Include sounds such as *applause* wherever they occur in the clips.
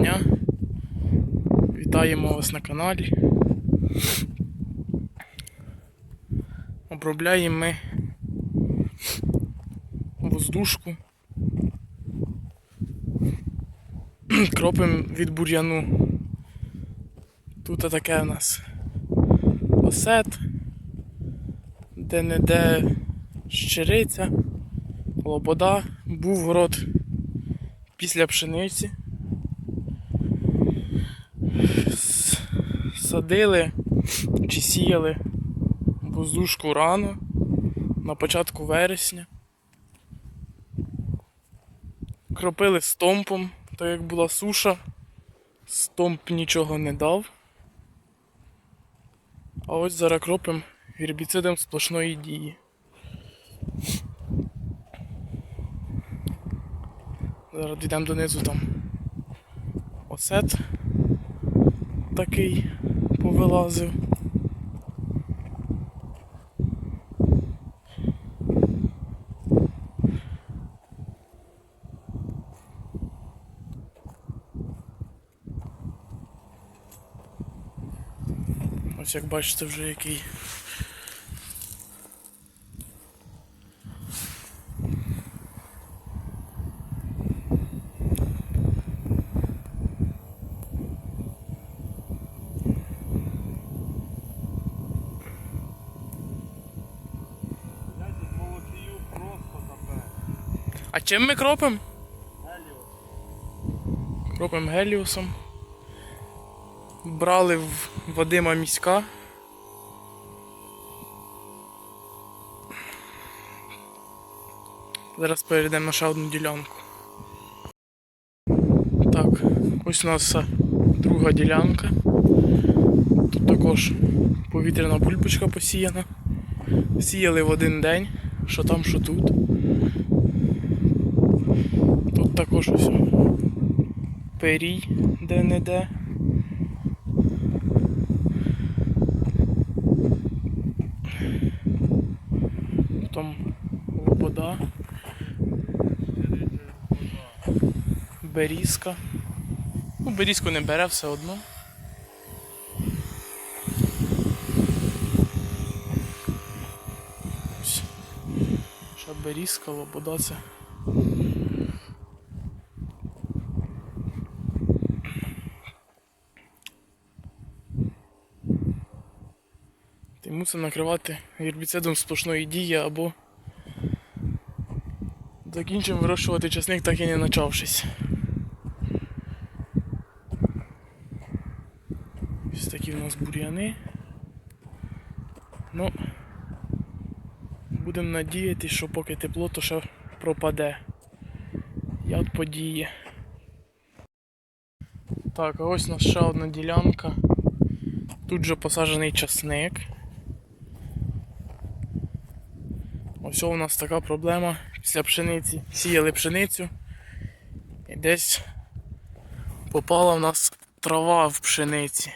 дня. Вітаємо вас на каналі. Обробляємо ми воздушку. *clears throat* Кропимо від бур'яну. Тут таке у нас осет, де-не-де щириця, лобода, був город після пшениці. Садили чи сіяли воздушку рано на початку вересня. Кропили стомпом, так як була суша, стомп нічого не дав. А ось зараз кропимо гербіцидом сплошної дії. Зараз дійдемо донизу там осет такий повилазив. Ось як бачите вже який. А чим ми кропимо? Геліос. Кропимо геліусом. Брали в Вадима міська. Зараз перейдемо на ще одну ділянку. Так, ось у нас е, друга ділянка. Тут також повітряна бульбочка посіяна. Сіяли в один день, що там, що тут. Тут також ось перій де-не-де. Потім лобода. Берізка. Ну, берізку не бере все одно. Ось. Ще берізка, лобода це. Ти мусимо накривати гербіцидом сплошної дії або закінчимо вирощувати часник, так і не почавшись. Ось такі в нас бур'яни. Ну, будемо надіятися, що поки тепло, то ще пропаде. Яд подіє. Так, а ось у нас ще одна ділянка. Тут же посаджений часник. Ось у нас така проблема після пшениці. Сіяли пшеницю і десь попала в нас трава в пшениці.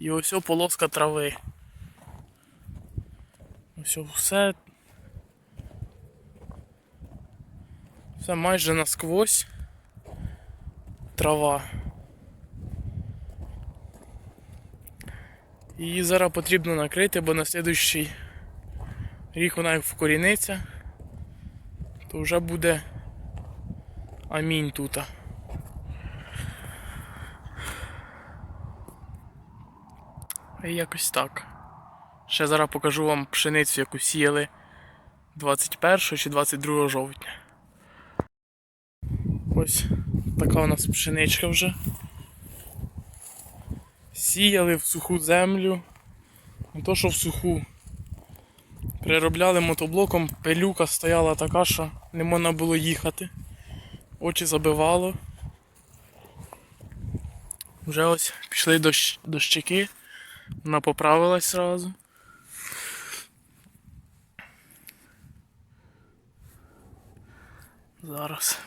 І ось полоска трави. Ось все. Все майже насквозь трава. Її зараз потрібно накрити, бо на слідуючий рік вона як вкоріниться, то вже буде амінь тут. І якось так. Ще зараз покажу вам пшеницю, яку сіяли 21 чи 22 жовтня. Ось така у нас пшеничка вже. Сіяли в суху землю. Не то, що в суху. Переробляли мотоблоком, пилюка стояла така, що не можна було їхати. Очі забивало. Вже ось пішли дощ, дощики, вона поправилась одразу. Зараз.